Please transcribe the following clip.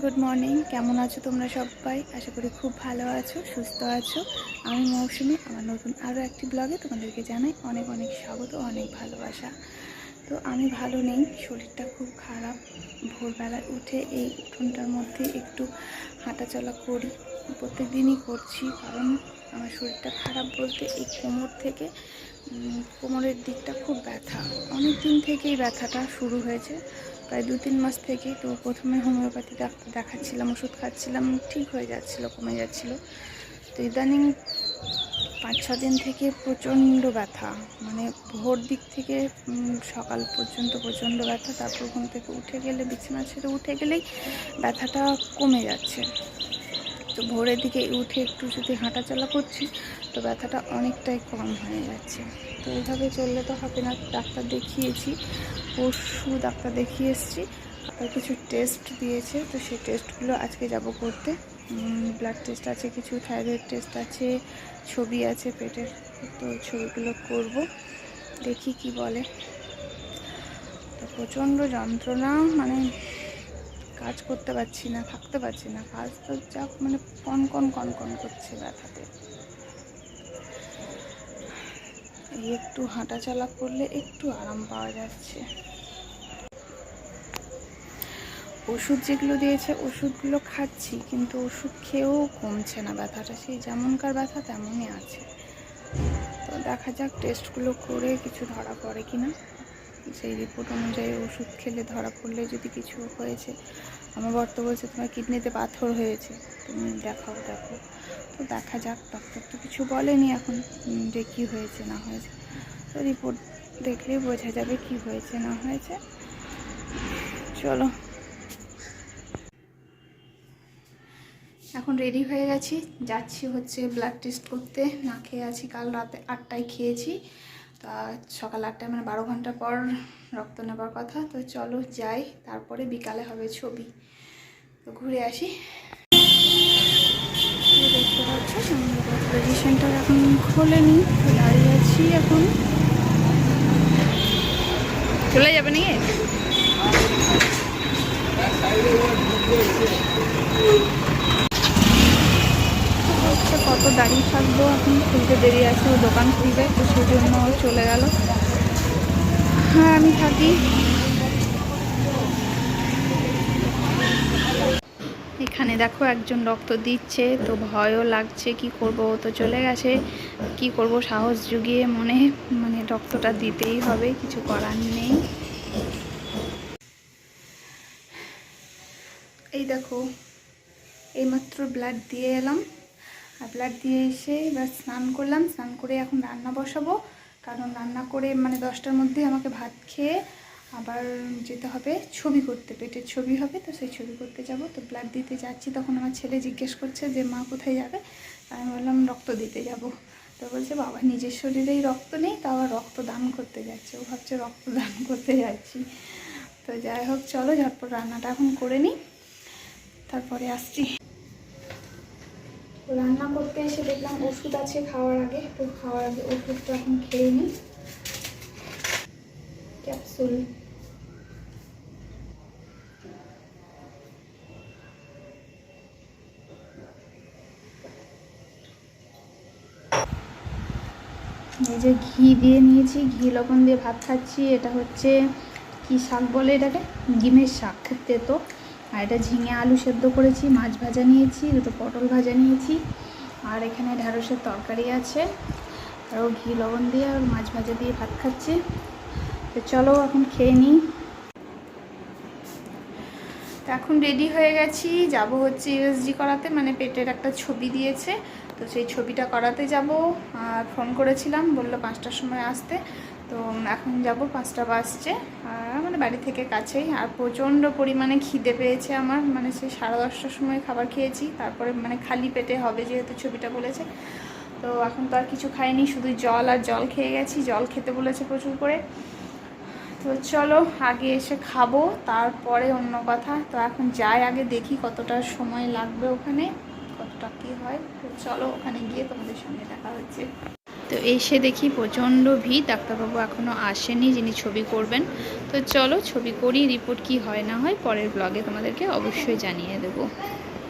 Good morning কেমন আছো তোমরা সবাই? আশা করি খুব ভালো আছো, সুস্থ আছো। আমি মৌসুমি, আমার নতুন আরও একটি ব্লগে তোমাদেরকে জানাই অনেক অনেক স্বাগত, অনেক ভালোবাসা। তো আমি ভালো নেই, শরীরটা খুব খারাপ। ভোরবেলায় উঠে এই উঠোনটার মধ্যে একটু হাঁটাচলা করি। প্রত্যেক দিনই করছি, কারণ আমার শরীরটা খারাপ বলতে এই কোমর থেকে কোমরের দিকটা খুব ব্যথা। অনেক দিন থেকেই ব্যথাটা শুরু হয়েছে। প্রায় দু তিন মাস থেকে তো প্রথমে হোমিওপ্যাথি ডাক্তার দেখাচ্ছিলাম, ওষুধ খাচ্ছিলাম, ঠিক হয়ে যাচ্ছিল, কমে যাচ্ছিল। তো ইদানিং পাঁচ, ছ দিন থেকে প্রচণ্ড ব্যথা মানে ভোর দিক থেকে সকাল পর্যন্ত প্রচণ্ড ব্যথা, তারপর ঘুম থেকে উঠে গেলে, বিছানা ছেড়ে উঠে গেলেই ব্যথাটা কমে যাচ্ছে। তো ভোরের দিকে উঠে একটু যদি হাঁটাচলা করছি, তো ব্যথাটা অনেকটাই কম হয়ে যাচ্ছে। তো এইভাবে চললে তো হবে না, ডাক্তার দেখিয়েছি, পরশু ডাক্তার দেখিয়ে এসেছি আর কিছু টেস্ট দিয়েছে, তো সেই টেস্টগুলো আজকে যাব করতে। ব্লাড টেস্ট আছে, কিছু থাইরয়েড টেস্ট আছে, ছবি আছে পেটের, তো ছবিগুলো করব, দেখি কি বলে। তো প্রচণ্ড যন্ত্রণা মানে কাজ করতে পারছি না, থাকতে পারছি না। কাজ তো যা মানে কন কন কন কন করছে ব্যথাতে। এই একটু হাঁটাচলা করলে একটু আরাম পাওয়া যাচ্ছে। ওষুধ যেগুলো দিয়েছে, ওষুধগুলো খাচ্ছি, কিন্তু ওষুধ খেয়েও কমছে না ব্যথাটা। সেই যেমনকার ব্যথা, তেমনই আছে। তো দেখা যাক টেস্টগুলো করে কিছু ধরা পড়ে কি না সেই রিপোর্ট অনুযায়ী ওষুধ খেলে ধরা পড়লে যদি কিছু হয়েছে, আমার বর তো বলছে তোমার কিডনিতে পাথর হয়েছে, তুমি দেখাও, দেখো। তো দেখা যাক ডক্টর তো কিছু বলেনি এখন যে কী হয়েছে, না হয়েছে। তো রিপোর্ট দেখলেই বোঝা যাবে কি হয়েছে, না হয়েছে। চলো। এখন রেডি হয়ে গেছি, যাচ্ছি হচ্ছে ব্লাড টেস্ট করতে। না খেয়ে আছি, কাল রাতে আটটায় খেয়েছি। তা সকাল আটটায় মানে বারো ঘণ্টা পর রক্ত নেবার কথা। তো চলো যাই, তারপরে বিকালে হবে ছবি। তো ঘুরে আসি। দেখতে পাচ্ছ রেডি সেন্টার এখন খোলেনি, তো দাঁড়িয়ে আছি এখন। চলে যাবে নাকি? হচ্ছে কত দাঁড়িয়ে থাকব এখন খুলতে দেরি আছে, ও দোকান খুলবে, তো সেই জন্য চলে গেল। হ্যাঁ আমি থাকি। এখানে দেখো একজন রক্ত দিচ্ছে, তো ভয়ও লাগছে, কি করব? তো চলে গেছে। কি করব? সাহস জুগিয়ে মনে মানে রক্তটা দিতেই হবে, কিছু করার নেই। এই দেখো, এইমাত্র ব্লাড দিয়ে এলাম। ব্লাড দিয়ে এসে এবার স্নান করলাম। স্নান করে এখন রান্না বসাবো। কারণ রান্না করে মানে দশটার মধ্যে আমাকে ভাত খেয়ে আবার যেতে হবে ছবি করতে। পেটের ছবি হবে, তো সেই ছবি করতে যাব। তো ব্লাড দিতে যাচ্ছি। তখন আমার ছেলে জিজ্ঞেস করছে যে, মা কোথায় যাবে? আমি বললাম, রক্ত দিতে যাব। তো বলছে, বাবা, নিজের শরীরেই রক্ত নেই তা আবার রক্ত দান করতে যাচ্ছে। ও ভাবছে, রক্ত দান করতে যাচ্ছি। তো যাই হোক, চলো ঝটপট রান্নাটা এখন করে নিই। তারপরে আসছি। রান্না করতে এসে দেখলাম ওষুধ আছে খাওয়ার আগে, তো খাওয়ার আগে ওষুধটা এখন খেয়ে নিই। ক্যাপসুল। এই যে ঘি দিয়ে নিয়েছি, ঘি লবণ দিয়ে ভাত খাচ্ছি, এটা হচ্ছে কি শাক বলে এটাকে? ডিমের শাক, তেতো। আর এটা ঝিঙে আলু সেদ্ধ করেছি, মাছ ভাজা নিয়েছি, দুটো পটল ভাজা নিয়েছি, আর এখানে ঢ্যাঁড়সের তরকারি আছে। আর ও ঘি, লবণ দিয়ে আর মাছ ভাজা দিয়ে ভাত খাচ্ছি। তো চলো এখন খেয়ে নিই। তো এখন রেডি হয়ে গেছি। যাব হচ্ছে ইউএসজি করাতে মানে পেটের একটা ছবি দিয়েছে। তো সেই ছবিটা করাতে যাব। আর ফোন করেছিলাম, বলল পাঁচটার সময় আসতে। তো এখন যাব, পাঁচটা বাজছে। মানে বাড়ি থেকে কাছেই। আর প্রচণ্ড পরিমাণে খিদে পেয়েছে আমার। মানে সেই সাড়ে দশটার সময় খাবার খেয়েছি। তারপরে মানে খালি পেটে হবে যেহেতু ছবিটা বলেছে। তো এখন তো আর কিছু খাইনি, শুধু জল আর জল খেয়ে গেছি। জল খেতে বলেছে প্রচুর করে। তো চলো, আগে এসে খাব, তারপরে অন্য কথা। তো এখন যাই, আগে দেখি কতটা সময় লাগবে ওখানে, কতটা কী হয়। তো চলো, ওখানে গিয়ে তোমাদের সঙ্গে দেখা হচ্ছে। তো এসে দেখি প্রচণ্ড ভিড়, ডাক্তারবাবু এখনও আসেনি যিনি ছবি করবেন। তো চলো ছবি করি, রিপোর্ট কি হয় না হয় পরের ব্লগে তোমাদেরকে অবশ্যই জানিয়ে দেবো।